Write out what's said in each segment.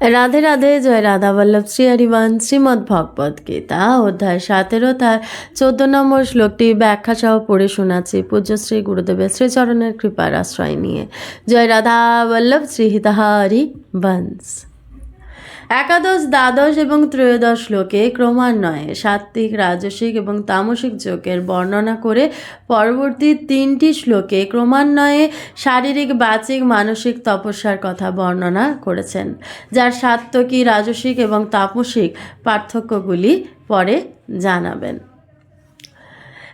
রাধে রাধে, জয় রাধা বল্লভ, শ্রী হরিবান শ্রীমদ্ ভগবত গীতা, অধ্যায় সতেরো, তার চোদ্দ নম্বর শ্লোকটি ব্যাখ্যা সহ পড়ে শোনাচ্ছি। পূজ্যশ্রী গুরুদেবের শ্রীচরণের কৃপার আশ্রয় নিয়ে। জয় রাধা বল্লভ শ্রী হিতাহারি বংশ একাদশ, দ্বাদশ এবং ত্রয়োদশ শ্লোকে ক্রমান্বয়ে সাত্ত্বিক, রাজসিক এবং তামসিক যোগের বর্ণনা করে পরবর্তী তিনটি শ্লোকে ক্রমান্বয়ে শারীরিক বাচিক মানসিক তপস্যার কথা বর্ণনা করেছেন, যার সাত্ত্বিকী, রাজসিক এবং তামসিক পার্থক্যগুলি পরে জানাবেন।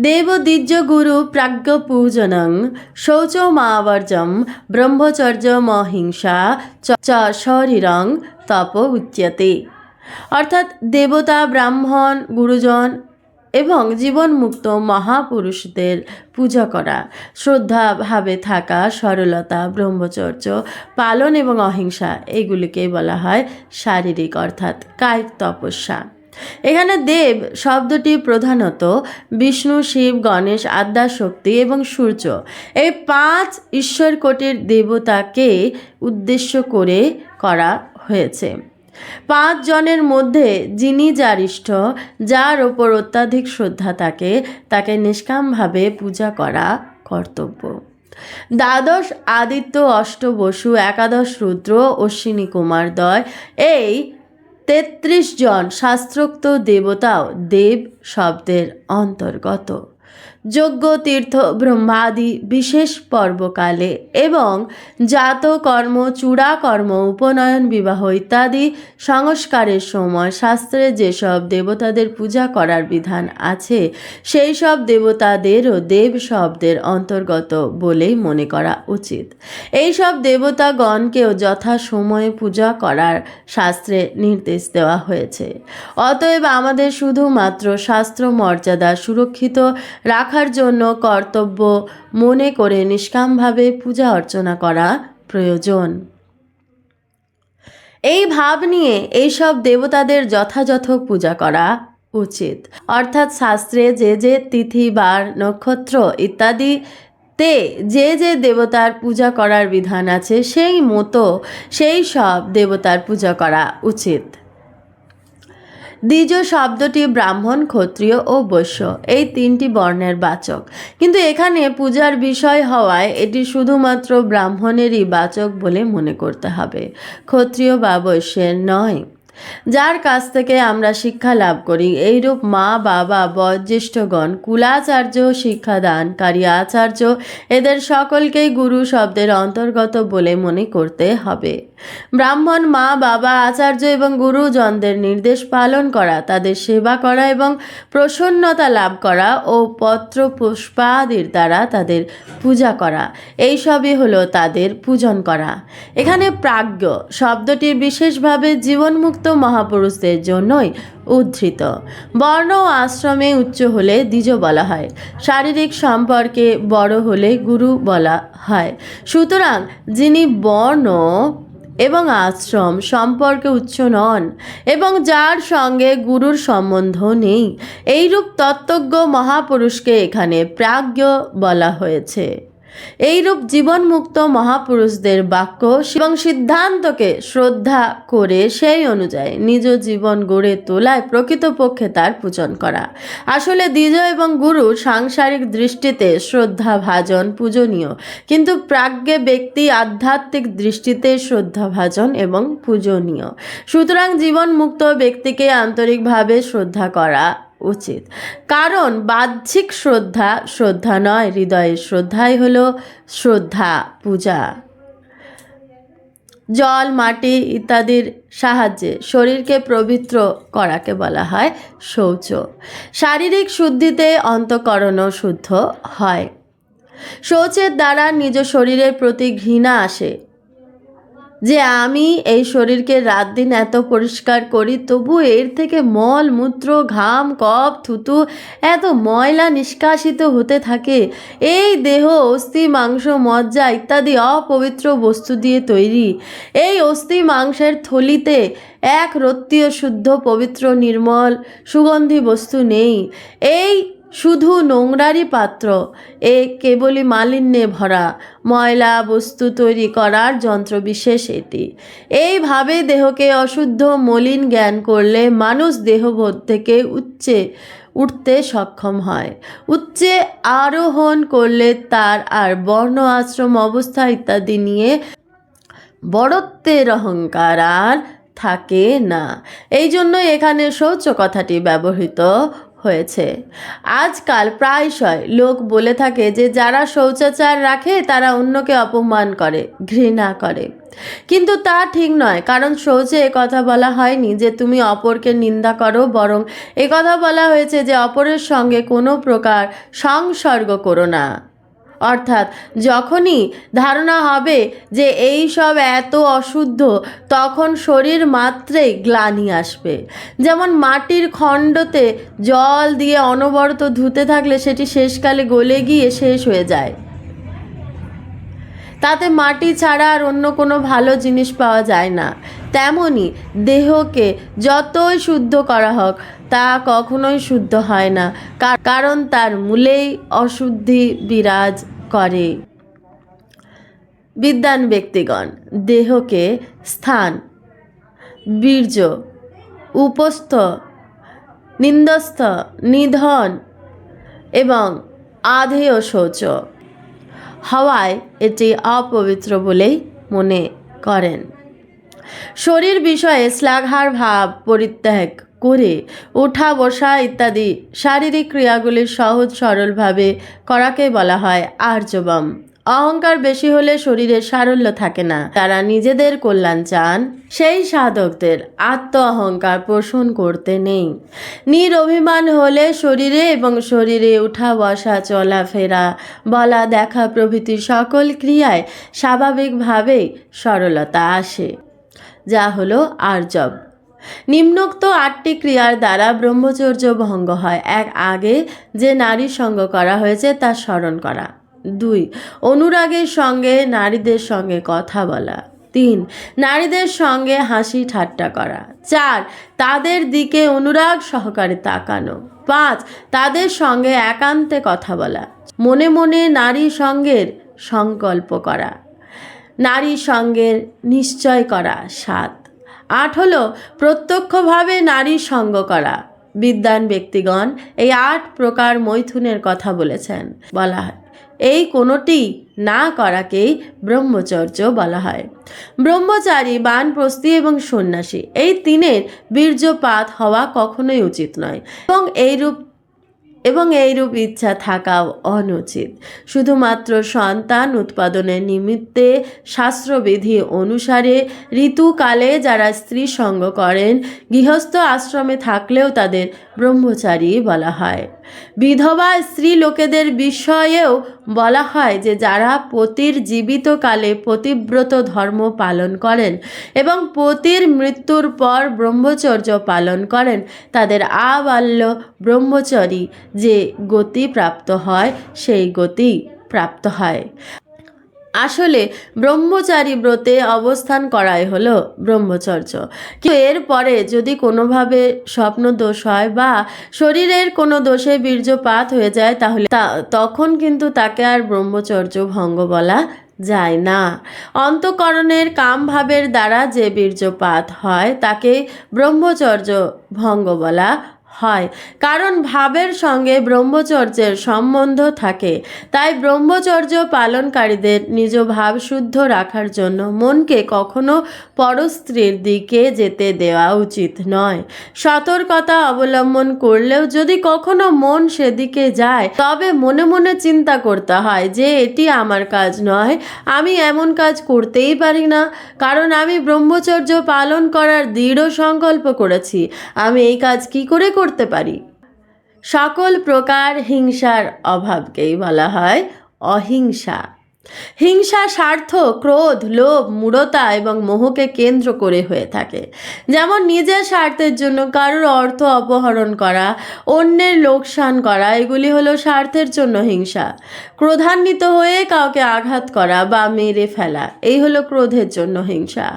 দেবদ্বিজ গুরু প্রাজ্ঞ পূজনং শৌচমাবর্জম ব্রহ্মচর্য মহিংসা চ- শরীরং তপ উচ্যতে অর্থাৎ দেবতা ব্রাহ্মণ গুরুজন এবং জীবনমুক্ত মহাপুরুষদের পূজা করা শ্রদ্ধা ভাবে থাকা, সরলতা, ব্রহ্মচর্য, পালন এবং অহিংসা এগুলিকেই বলা হয় শারীরিক, অর্থাৎ কায়িক তপস্যা। এখানে দেব শব্দটি প্রধানত বিষ্ণু, শিব, গণেশ, আদ্যাশক্তি এবং সূর্য। এই পাঁচ ঈশ্বর কোটির দেবতাকে উদ্দেশ্য করে করা হয়েছে। পাঁচ জনের মধ্যে যিনি ইষ্ট যার ওপর অত্যাধিক শ্রদ্ধা থাকে, তাকে নিষ্কামভাবে পূজা করা কর্তব্য। দ্বাদশ, আদিত্য, অষ্ট বসু, একাদশ, রুদ্র, অশ্বিনী কুমার দয়, এই তেত্রিশ জন শাস্ত্রোক্ত দেবতাও দেব শব্দের অন্তর্গত। যজ্ঞ, তীর্থ, ব্রহ্মাদি বিশেষ পর্বকালে এবং জাত, কর্ম, চূড়া, কর্ম, উপনয়ন, বিবাহ ইত্যাদি সংস্কারের সময় শাস্ত্রে যেসব দেবতাদের পূজা করার বিধান আছে, সেই সব দেবতাদেরও দেব শব্দের অন্তর্গত বলেই মনে করা উচিত। এই সব দেবতাগণকেও যথা সময়ে পূজা করার শাস্ত্রে নির্দেশ দেওয়া হয়েছে। অতএব আমাদের শুধুমাত্র শাস্ত্র মর্যাদা সুরক্ষিত রাখার জন্য কর্তব্য মনে করে নিষ্কামভাবে পূজা অর্চনা করা প্রয়োজন। এই ভাব নিয়ে এইসব দেবতাদের যথাযথ পূজা করা উচিত। অর্থাৎ শাস্ত্রে যে যে তিথি, বার, নক্ষত্র ইত্যাদি তে যে যে দেবতার পূজা করার বিধান আছে, সেই মতো সেই সব দেবতার পূজা করা উচিত। দ্বিজ শব্দটি ব্রাহ্মণ, ক্ষত্রিয় ও বৈশ্য। এই তিনটি বর্ণের বাচক। কিন্তু এখানে পূজার বিষয় হওয়ায় এটি শুধুমাত্র ব্রাহ্মণেরই বাচক বলে মনে করতে হবে। ক্ষত্রিয় বা বৈশ্যের নয়। যার কাছ থেকে আমরা শিক্ষা লাভ করি, এইরূপ মা, বাবা, বয়োজ্যেষ্ঠগণ, কুলাচার্য, শিক্ষাদানকারী, আচার্য, এদের সকলকেই গুরু শব্দের অন্তর্গত বলে মনে করতে হবে। ব্রাহ্মণ, মা, বাবা, আচার্য এবং গুরুজনদের নির্দেশ পালন করা, তাদের সেবা করা এবং প্রসন্নতা লাভ করা ও পত্র পুষ্পাদির দ্বারা তাদের পূজা করা এই সবই হলো তাদের পূজন করা। এখানে প্রাজ্ঞ শব্দটির বিশেষভাবে জীবনমুক্ত মহাপুরুষদের জন্যই উদ্ধৃত। বর্ণ আশ্রমে উচ্চ হলে দ্বিজ বলা হয়। শারীরিক সম্পর্কে বড় হলে গুরু বলা হয়। সুতরাং যিনি বর্ণ এবং আশ্রম সম্পর্কে উচ্চ নন এবং যার সঙ্গে গুরুর সম্বন্ধ নেই, এইরূপ তত্ত্বজ্ঞ মহাপুরুষকে এখানে প্রাজ্ঞ বলা হয়েছে। এইরূপ জীবনমুক্ত মহাপুরুষদের বাক্য এবং সিদ্ধান্তকে শ্রদ্ধা করে সেই অনুযায়ী নিজ জীবন গড়ে তোলায় প্রকৃতপক্ষে তার পূজন করা। আসলে দ্বিজ এবং গুরু সাংসারিক দৃষ্টিতে শ্রদ্ধা ভাজন পূজনীয়, কিন্তু প্রাজ্ঞে ব্যক্তি আধ্যাত্মিক দৃষ্টিতে শ্রদ্ধা ভাজন এবং পূজনীয়। সুতরাং জীবনমুক্ত ব্যক্তিকে আন্তরিকভাবে শ্রদ্ধা করা উচিত। কারণ বাহ্যিক শ্রদ্ধা শ্রদ্ধা নয়, হৃদয়ের শ্রদ্ধাই হলো শ্রদ্ধা, পূজা। জল, মাটি ইত্যাদির সাহায্যে শরীরকে পবিত্র করাকে বলা হয় শৌচ। শারীরিক শুদ্ধিতে অন্তকরণও শুদ্ধ হয়। শৌচের দ্বারা নিজ শরীরের প্রতি ঘৃণা আসে। যে আমি এই শরীরকে রাত দিন এত পরিষ্কার করি, তবু এর থেকে মল, মূত্র, ঘাম কপ থুতু এত ময়লা নিষ্কাশিত হতে থাকে। এই দেহ, অস্থি, মাংস, মজ্জা ইত্যাদি অপবিত্র বস্তু দিয়ে তৈরি। এই অস্থি মাংসের থলিতে এক রত্তীয় শুদ্ধ, পবিত্র, নির্মল, সুগন্ধি বস্তু নেই। এই শুধু নোংরারই পাত্র, এ কেবলই মালিন্যে ভরা, ময়লা বস্তু তৈরি করার যন্ত্রবিশেষ এটি। এইভাবে দেহকে অশুদ্ধ, মলিন জ্ঞান করলে মানুষ দেহবোধ থেকে উচ্চে উঠতে সক্ষম হয়। উচ্চে আরোহণ করলে তার আর বর্ণ আশ্রম অবস্থা ইত্যাদি নিয়ে বড়ত্বের অহংকার আর থাকে না। এই জন্য এখানে শৌচ কথাটি ব্যবহৃত হয়েছে। আজকাল প্রায়শই লোক বলে থাকে যে, যারা শৌচাচার রাখে, তারা অন্যকে অপমান করে, ঘৃণা করে। কিন্তু তা ঠিক নয়, কারণ শৌচে কথা বলা হয়নি যে, তুমি অপরকে নিন্দা করো, বরং কথা বলা হয়েছে যে, অপরের সঙ্গে কোনো প্রকার সংসর্গ করো না। অর্থাৎ যখনই ধারণা হবে যে এই সব এত অশুদ্ধ, তখন শরীর মাত্রেই গ্লানি আসবে। যেমন মাটির খণ্ডতে জল দিয়ে অনবরত ধুতে থাকলে সেটি শেষকালে গলে গিয়ে শেষ হয়ে যায়। তাতে মাটি ছাড়া আর অন্য কোনো ভালো জিনিস পাওয়া যায় না। তেমনি দেহকে যতই শুদ্ধ করা হোক, তা কখনোই শুদ্ধ হয় না কারণ তার মূলেই অশুদ্ধি বিরাজ করে। বিদ্যান ব্যক্তিগণ, দেহকে স্থান, বীর্য, উপস্থ, নিন্দস্থ, নিধন এবং আধেয় শৌচ হওয়ায় এটি অপবিত্র বলেই মনে করেন। শরীর বিষয়ে শ্লাঘার ভাব পরিত্যাগ করে ওঠা, বসা ইত্যাদি শারীরিক ক্রিয়াগুলি সহজ সরলভাবে করাকে বলা হয় আর্যবম। অহংকার বেশি হলে শরীরে সারল্য থাকে না। তারা নিজেদের কল্যাণ চান। সেই সাধকদের আত্ম অহংকার পোষণ করতে নেই। নিরভিমান হলে শরীরে এবং শরীরে উঠা বসা চলাফেরা বলা দেখা প্রভৃতি সকল ক্রিয়ায় স্বাভাবিকভাবেই সরলতা আসে। যা হলো আর্জব। নিম্নোক্ত আটটি ক্রিয়ার দ্বারা ব্রহ্মচর্য ভঙ্গ হয়। এক আগে যে নারী সঙ্গ করা হয়েছে তা স্মরণ করা। দুই, অনুরাগের সঙ্গে নারীদের সঙ্গে কথা বলা। তিন, নারীদের সঙ্গে হাসি ঠাট্টা করা। চার, তাদের দিকে অনুরাগ সহকারে তাকানো। পাঁচ, তাদের সঙ্গে একান্তে কথা বলা। মনে মনে নারী সঙ্গের সংকল্প করা। নারী সঙ্গের নিশ্চয় করা। সাত, আট হলো প্রত্যক্ষভাবে নারী সঙ্গ করা। বিদ্যান ব্যক্তিগণ এই আট প্রকার মৈথুনের কথা বলেছেন। বলা হয় এই কোনোটি না করাকেই ব্রহ্মচর্য বলা হয়। ব্রহ্মচারী, বানপ্রস্থি এবং সন্ন্যাসী, এই তিনের বীর্যপাত হওয়া কখনোই উচিত নয় এবং এইরূপ এবং এইরূপ ইচ্ছা থাকাও অনুচিত। শুধুমাত্র সন্তান উৎপাদনের নিমিত্তে শাস্ত্রবিধি অনুসারে ঋতুকালে যারা স্ত্রী সঙ্গ করেন, গৃহস্থ আশ্রমে থাকলেও তাদের ব্রহ্মচারী বলা হয়। বিধবা স্ত্রী লোকেদের বিষয়েও বলা হয় যে, যারা পতির জীবিতকালে পতিব্রত ধর্ম পালন করেন এবং পতির মৃত্যুর পর ব্রহ্মচর্য পালন করেন, তাদের আবাল্য ব্রহ্মচরী যে গতি প্রাপ্ত হয়, সেই গতি প্রাপ্ত হয়। আসলে ব্রহ্মচারী ব্রতে অবস্থান করাই হলো ব্রহ্মচর্য। কিন্তু এরপরে যদি কোনোভাবে স্বপ্ন দোষ হয় বা শরীরের কোনো দোষে বীর্যপাত হয়ে যায় তাহলে তখন কিন্তু তাকে আর ব্রহ্মচর্য ভঙ্গ বলা যায় না। অন্তকরণের কামভাবের দ্বারা যে বীর্যপাত হয় তাকে ব্রহ্মচর্য ভঙ্গ বলা হয়। কারণ ভাবের সঙ্গে ব্রহ্মচর্যের সম্বন্ধ থাকে। তাই ব্রহ্মচর্য পালনকারীদের নিজ ভাব শুদ্ধ রাখার জন্য মনকে কখনো পরস্ত্রীর দিকে যেতে দেওয়া উচিত নয়। সতর্কতা অবলম্বন করলেও যদি কখনো মন সেদিকে যায়, তবে মনে মনে চিন্তা করতে হয় যে এটি আমার কাজ নয়, আমি এমন কাজ করতেই পারি না। কারণ আমি ব্রহ্মচর্য পালন করার দৃঢ় সংকল্প করেছি। আমি এই কাজ কি করে করতে পারি। সকল প্রকার হিংসার অভাবকেই বলা হয় অহিংসা। হিংসা, স্বার্থ, ক্রোধ, লোভ, মূঢ়তা এবং মোহকে কেন্দ্র করে হয়ে থাকে। যেমন নিজের স্বার্থের জন্য কারোর অর্থ অপহরণ করা, অন্যের লোকসান করা, এগুলি হলো স্বার্থের জন্য হিংসা। ক্রোধান্বিত হয়ে কাউকে আঘাত করা বা মেরে ফেলা, এই হলো ক্রোধের জন্য হিংসা।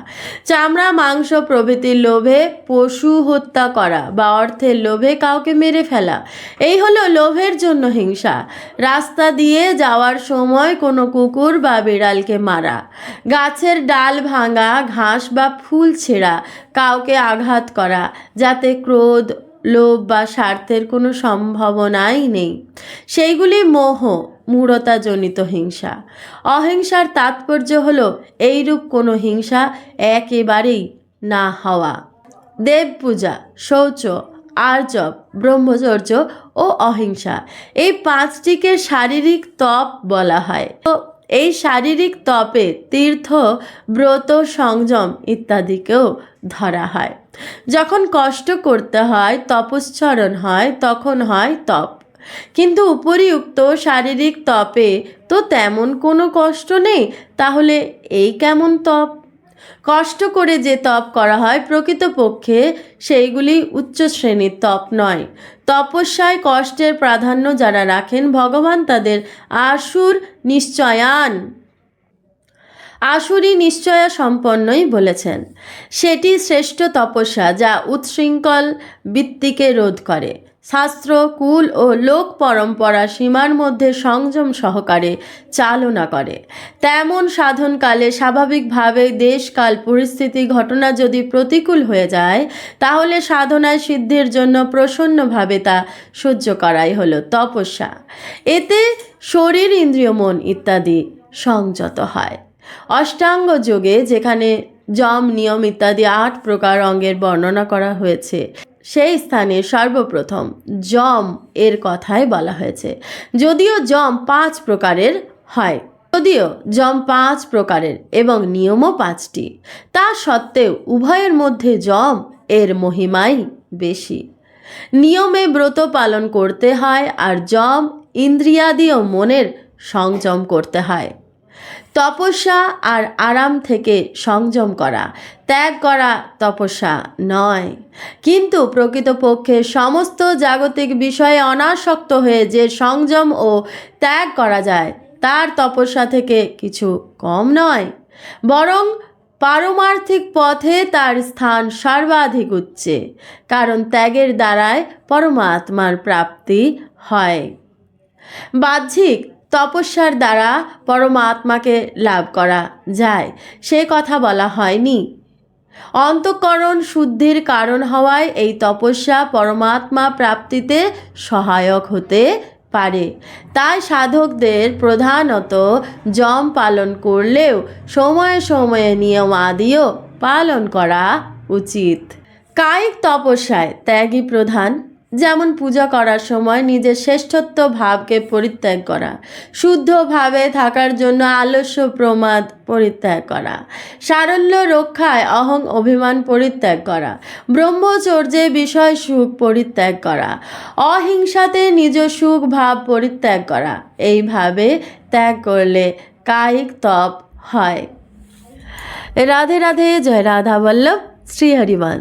চামড়া, মাংস, প্রভৃতির লোভে পশু হত্যা করা বা অর্থের লোভে কাউকে মেরে ফেলা, এই হলো লোভের জন্য হিংসা। রাস্তা দিয়ে যাওয়ার সময় কোনো কুকুর বা বিড়ালকে মারা। গাছের ডাল ভাঙা, ঘাস বা ফুল ছেঁড়া, কাউকে আঘাত করা, যাতে ক্রোধ, লোভ বা স্বার্থের কোনো সম্ভাবনাই নেই। সেইগুলি মোহ, মূঢ়তাজনিত হিংসা। অহিংসার তাৎপর্য হলো এইরূপ কোনো হিংসা একেবারেই না হওয়া। দেব পূজা শৌচ, আর্জব, ব্রহ্মচর্য ও অহিংসা, এই পাঁচটিকে শারীরিক তপ বলা হয়। তো এই শারীরিক তপে তীর্থ, ব্রত, সংযম ইত্যাদিকেও ধরা হয়। যখন কষ্ট করতে হয় তপশ্চরণ হয়, তখন হয় তপ। কিন্তু উপরিউক্ত শারীরিক তপে তো তেমন কোনো কষ্ট নেই। তাহলে এই কেমন তপ? কষ্ট করে যে তপ করা হয় প্রকৃতপক্ষে সেইগুলি উচ্চ শ্রেণির তপ নয়। তপস্যায় কষ্টের প্রাধান্য যারা রাখেন, ভগবান তাদের আসুর নিশ্চয়ান। আসুরি নিশ্চয়া সম্পন্নই বলেছেন। সেটি শ্রেষ্ঠ তপস্যা যা উচ্ছৃঙ্খল বৃত্তিকে রোধ করে। শাস্ত্র, কুল ও লোক পরম্পরা সীমার মধ্যে সংযম সহকারে চালনা করে। তেমন সাধনকালে স্বাভাবিকভাবে দেশকাল পরিস্থিতি ঘটনা যদি প্রতিকূল হয়ে যায়, তাহলে সাধনায় সিদ্ধির জন্য প্রসন্নভাবে তা সহ্য করাই হলো তপস্যা। এতে শরীর, ইন্দ্রিয়, মন ইত্যাদি সংযত হয়। অষ্টাঙ্গ যোগে যেখানে যম, নিয়ম ইত্যাদি আট প্রকার অঙ্গের বর্ণনা করা হয়েছে সেই স্থানে সর্বপ্রথম যম এর কথাই বলা হয়েছে। যদিও যম পাঁচ প্রকারের হয়। যদিও যম পাঁচ প্রকারের এবং নিয়মও পাঁচটি। তা সত্ত্বেও উভয়ের মধ্যে যম এর মহিমাই বেশি। নিয়মে ব্রত পালন করতে হয় আর যম ইন্দ্রিয়াদি ও মনের সংযম করতে হয়। তপস্যা আর আরাম থেকে সংযম করা। ত্যাগ করা তপস্যা নয়। কিন্তু প্রকৃতপক্ষে সমস্ত জাগতিক বিষয়ে অনাসক্ত হয়ে যে সংযম ও ত্যাগ করা যায়, তার তপস্যা থেকে কিছু কম নয়। বরং পারমার্থিক পথে তার স্থান সর্বাধিক উচ্চে, কারণ ত্যাগের দ্বারায় পরমাত্মার প্রাপ্তি হয়। বাহ্যিক তপস্যার দ্বারা পরমাত্মাকে লাভ করা যায়। সে কথা বলা হয়নি। অন্তঃকরণ শুদ্ধির কারণ হওয়ায় এই তপস্যা পরমাত্মা প্রাপ্তিতে সহায়ক হতে পারে। তাই সাধকদের প্রধানত জম পালন করলেও সময়ে সময়ে নিয়ম আদিও পালন করা উচিত। কায়িক তপস্যায় ত্যাগী প্রধান। যেমন পূজা করার সময় নিজের শ্রেষ্ঠত্ব ভাবকে পরিত্যাগ করা শুদ্ধভাবে থাকার জন্য আলস্য প্রমাদ পরিত্যাগ করা, সারল্য রক্ষায় অহং অভিমান পরিত্যাগ করা, ব্রহ্মচর্যে বিষয় সুখ পরিত্যাগ করা, অহিংসাতে নিজ সুখ ভাব পরিত্যাগ করা এইভাবে ত্যাগ করলে কায়িক তপ হয়। রাধে রাধে, জয় রাধা বল্লভ শ্রী হরিমান